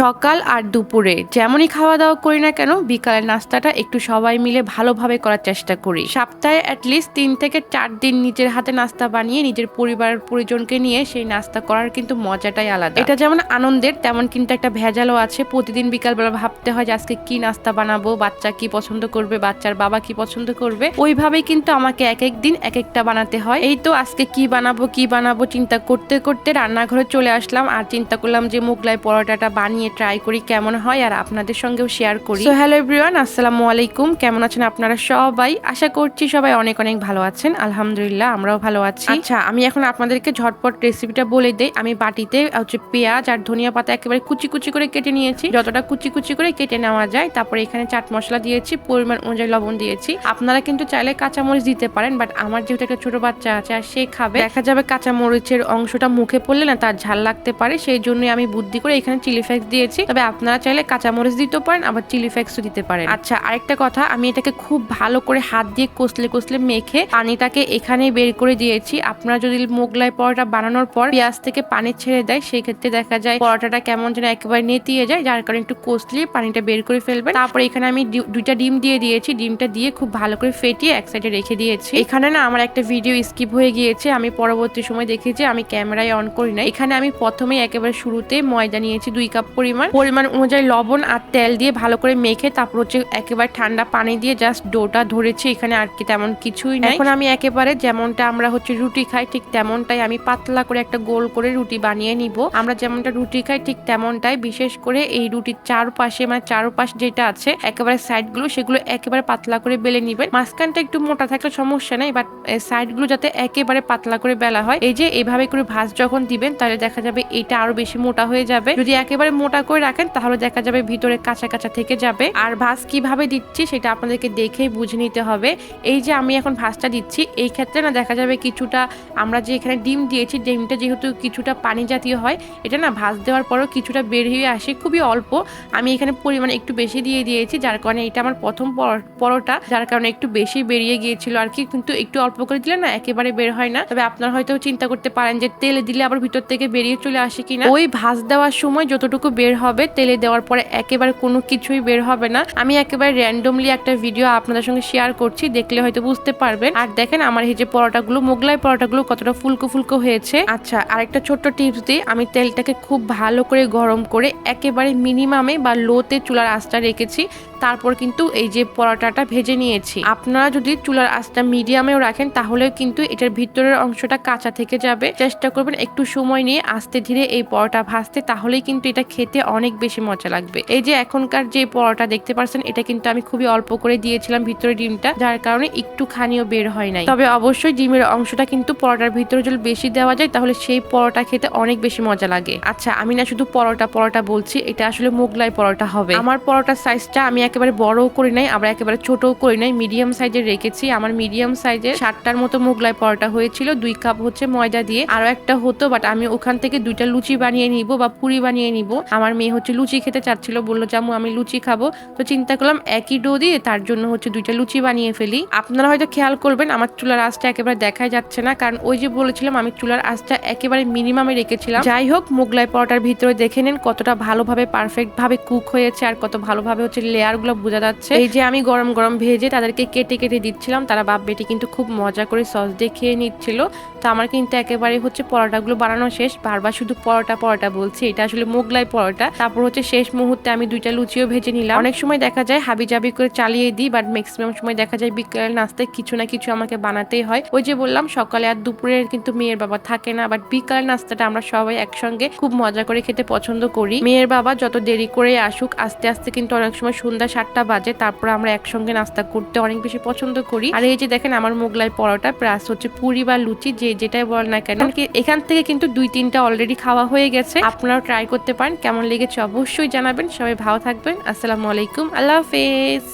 সকাল আর দুপুরে। যেমনই খাওয়া দাওয়া করি না কেন, বিকালের নাস্তাটা একটু সবাই মিলে ভালোভাবে করার চেষ্টা করি। সপ্তাহে অ্যাটলিস্ট তিন থেকে চার দিন নিজের হাতে নাস্তা বানিয়ে, নিজের পরিবারের পরিজনকে নিয়ে সেই নাস্তা করার কিন্তু মজাটাই আলাদা। এটা যেমন আনন্দের, তেমন কিন্তু একটা ভেজালও আছে। প্রতিদিন বিকালবেলা ভাবতে হয় যে আজকে কি নাস্তা বানাবো, বাচ্চা কি পছন্দ করবে, বাচ্চার বাবা কি পছন্দ করবে। ওইভাবেই কিন্তু আমাকে এক এক দিন এক একটা বানাতে হয়। এই তো আজকে কি বানাবো কি বানাবো চিন্তা করতে করতে রান্নাঘরে চলে আসলাম। আর চিন্তা করলাম যে মোগলাই পরোটাটা বানিয়ে ট্রাই করি কেমন হয় আর আপনাদের সঙ্গেও শেয়ার করি। হ্যালো এভরিওয়ান আসসালামু আলাইকুম। কেমন আছেন আপনারা সবাই? আশা করছি সবাই অনেক অনেক ভালো আছেন। আলহামদুলিল্লাহ আমরাও ভালো আছি। আচ্ছা আমি এখন আপনাদেরকে ঝটপট রেসিপিটা বলে দেই। আমি বাটিতে হচ্ছে পেঁয়াজ আর ধনিয়া পাতা একেবারে কুচি কুচি করে কেটে নিয়েছি। যতটা কুচি কুচি করে কেটে নেওয়া যায় তারপরে এখানে চাট মশলা দিয়েছি পরিমাণ অনুযায়ী লবণ দিয়েছি। আপনারা কিন্তু চাইলে কাঁচামরিচ দিতে পারেন বাট আমার যেহেতু একটা ছোট বাচ্চা আছে আর সে খাবে। দেখা যাবে কাঁচামরিচের অংশটা মুখে পড়লে না তার ঝাল লাগতে পারে সেই জন্যই আমি বুদ্ধি করে এখানে চিলি ফ্লেক্স দিয়েছি, তবে আপনারা চাইলে কাঁচামরিচ দিতেও পারেন, আবার চিলি ফ্লেক্সও দিতে পারেন। আচ্ছা আরেকটা কথা, আমি এটাকে খুব ভালো করে হাত দিয়ে কষলে কষলে মেখে পানিটাকে এখানে বের করে দিয়েছি। আপনারা যদি মোগলাই পরোটা বানানোর পর পেঁয়াজ থেকে পানি ছেড়ে দেয় সেই ক্ষেত্রে দেখা যায় পরোটাটা কেমন যেন একেবারে নেতিয়ে যায়, যার কারণে একটু কষলে পানিটা বের করে ফেলবেন। তারপরে এখানে আমি দুইটা ডিম দিয়ে দিয়েছি, ডিমটা দিয়ে খুব ভালো করে ফেটিয়ে এক সাইডে রেখে দিয়েছি। এখানে না আমার একটা ভিডিও স্কিপ হয়ে গিয়েছে, আমি পরবর্তী সময় দেখেছি, আমি ক্যামেরায় অন করি না এখানে আমি প্রথমে একেবারে শুরুতে ময়দা নিয়েছি দুই কাপ পরিমাণ। পরিমাণ অনুযায়ী লবণ আর তেল দিয়ে ভালো করে মেখে তারপর হচ্ছে একেবারে ঠান্ডা পানি দিয়ে জাস্ট ডোটা ধরেছি এখানে আর কি তেমন কিছুই না এখন আমি একেবারে যেমনটা আমরা হচ্ছে রুটি খাই ঠিক তেমনটাই আমি পাতলা করে একটা গোল করে রুটি বানিয়ে নিব। আমরা যেমনটা রুটি খাই ঠিক তেমনটাই বিশেষ করে এই রুটির চারপাশে মানে চারপাশ যেটা আছে একেবারে সাইডগুলো সেগুলো একেবারে পাতলা করে বেলে নিবেন। মাঝখানটা একটু মোটা থাকলে সমস্যা নেই বাট সাইডগুলো যাতে একেবারে পাতলা করে বেলা হয়। এই যে এভাবে করে ভাঁজ যখন দিবেন তাহলে দেখা যাবে এটা আরও বেশি মোটা হয়ে যাবে। যদি একেবারে মোটা করে রাখেন, তাহলে দেখা যাবে ভিতরে কাঁচা কাঁচা থেকে যাবে। আর ভাঁজ কীভাবে দিচ্ছি সেটা আপনাদেরকে দেখেই বুঝে নিতে হবে। এই যে আমি এখন ভাঁজটা দিচ্ছি, এই ক্ষেত্রে না দেখা যাবে কিছুটা আমরা যে এখানে ডিম দিয়েছি, ডিমটা যেহেতু কিছুটা পানি জাতীয় হয়, এটা না ভাঁজ দেওয়ার পরও কিছুটা বের হয়ে আসে, খুবই অল্প। আমি এখানে পরিমাণ একটু বেশি দিয়ে দিয়েছি, যার কারণে এটা আমার প্রথম পর- পরোটা, যার কারণে একটু বেশি বেরিয়ে গিয়েছিল আর কি, কিন্তু একটু অল্প করে দিলে না একেবারে বের হয় না। তবে আপনারা হয়তো চিন্তা করতে পারেন যে তেলে দিলে আবার ভিতর থেকে বেরিয়ে চলে আসে কিনা। ওই ভাজ দেওয়ার সময় যতটুকু বের হবে, তেলে দেওয়ার পরে একেবারে কোনো কিছুই বের হবে না। আমি একেবারে র্যান্ডমলি একটা ভিডিও আপনাদের সঙ্গে শেয়ার করছি, দেখলে হয়তো বুঝতে পারবেন। আর দেখেন আমার এই যে পরোটাগুলো, মোগলাই পরোটাগুলো কতটা ফুলকো ফুলকো হয়েছে। আচ্ছা আরেকটা ছোট্ট টিপস দিই, আমি তেলটাকে খুব ভালো করে গরম করে একেবারে মিনিমামে বা লোতে চুলার আঁচটা রেখেছি। তারপর কিন্তু এই যে পরোটাটা ভেজে নিয়েছি। আপনারা যদি চুলার আঁচটা মিডিয়ামেও রাখেন, তাহলে কিন্তু এটার ভিতরের অংশটা কাঁচা থেকে যাবে। চেষ্টা করবেন একটু সময় নিয়ে আস্তে ধীরে এই পরোটা ভাজতে, তাহলেই কিন্তু এটা খেতে অনেক বেশি মজা লাগবে। এই যে এখনকার যে পরোটা দেখতে পাচ্ছেন এটা কিন্তু আমি খুবই অল্প করে দিয়েছিলাম ভিতরে ডিমটা, যার কারণে একটু খানিও বের হয় নাই তবে অবশ্যই ডিমের অংশটা কিন্তু পরোটার ভিতরে যদি বেশি দেওয়া যায়, তাহলে সেই পরোটা খেতে অনেক বেশি মজা লাগে। আচ্ছা আমি না শুধু পরোটা পরোটা বলছি, এটা আসলে মোগলাই পরোটা হবে। আমার পরোটার সাইজটা আমি একেবারে বড়ও করি নাই আবার একেবারে ছোটও করি নাই। মিডিয়াম সাইজের রেখেছি। আমার মিডিয়াম সাইজের সাতটার মতো মোগলাই পরোটা হয়েছিল। দুই কাপ হচ্ছে ময়দা দিয়ে। আরও একটা হতো বাট আমি ওখান থেকে দুইটা লুচি বানিয়ে নিব বা পুরি বানিয়ে নিব। আমার মেয়ে হচ্ছে লুচি খেতে চাচ্ছিল, বলল, জামু, আমি লুচি খাব। তো চিন্তা করলাম, একই ডো দিয়ে তার জন্য হচ্ছে দুইটা লুচি বানিয়ে ফেলি। আপনারা হয়তো খেয়াল করবেন, আমার চুলার আঁচটা একেবারে দেখাই যাচ্ছে না, কারণ ওই যে বলেছিলাম, আমি চুলার আঁচটা একেবারে মিনিমামে রেখেছিলাম। যাই হোক, মোগলাই পরোটার ভিতরে দেখে নেন, কতটা ভালোভাবে পারফেক্ট ভাবে কুক হয়েছে আর কত ভালোভাবে হচ্ছে লেয়ার গুলো বোঝা যাচ্ছে। এই যে আমি গরম গরম ভেজে তাদেরকে কেটে কেটে দিচ্ছিলাম, তারা বাপ বেটি কিন্তু খুব মজা করে সস দিয়ে খেয়ে নিচ্ছিল। তো আমার কিন্তু একেবারে হচ্ছে পরোটাগুলো বানানো শেষ, বারবার শুধু পরোটা পরোটা বলছি, এটা আসলে মোগলাই পরোটা। তারপর হচ্ছে শেষ মুহূর্তে আমি দুইটা লুচিও ভেজে নিলাম। অনেক সময় দেখা যায় হাবি জাবি করে চালিয়ে দিই বাট ম্যাক্সিমাম সময় দেখা যায় বিকেলের নাস্তায় কিছু না কিছু আমাকে বানাতেই হয়। ওই যে বললাম, সকালে আর দুপুরের কিন্তু মেয়ের বাবা থাকে না বাট বিকালের নাস্তাটা আমরা সবাই একসঙ্গে খুব মজা করে খেতে পছন্দ করি। মেয়ের বাবা যত দেরি করে আসুক, আস্তে আস্তে কিন্তু অনেক সময় সন্ধ্যা সাতটা বাজে, তারপর আমরা একসঙ্গে নাস্তা করতে অনেক বেশি পছন্দ করি। আর এই যে দেখেন আমার মোগলাই পরোটা, প্লাস হচ্ছে পুরি বা লুচি, যে যেটাই বল না কেন। এখান থেকে কিন্তু দুই তিনটা অলরেডি খাওয়া হয়ে গেছে। আপনারাও ট্রাই করতে পারেন, কেমন লেগেছে অবশ্যই জানাবেন। সবাই ভালো থাকবেন। আসসালামু আলাইকুম। আল্লাহ হাফেজ।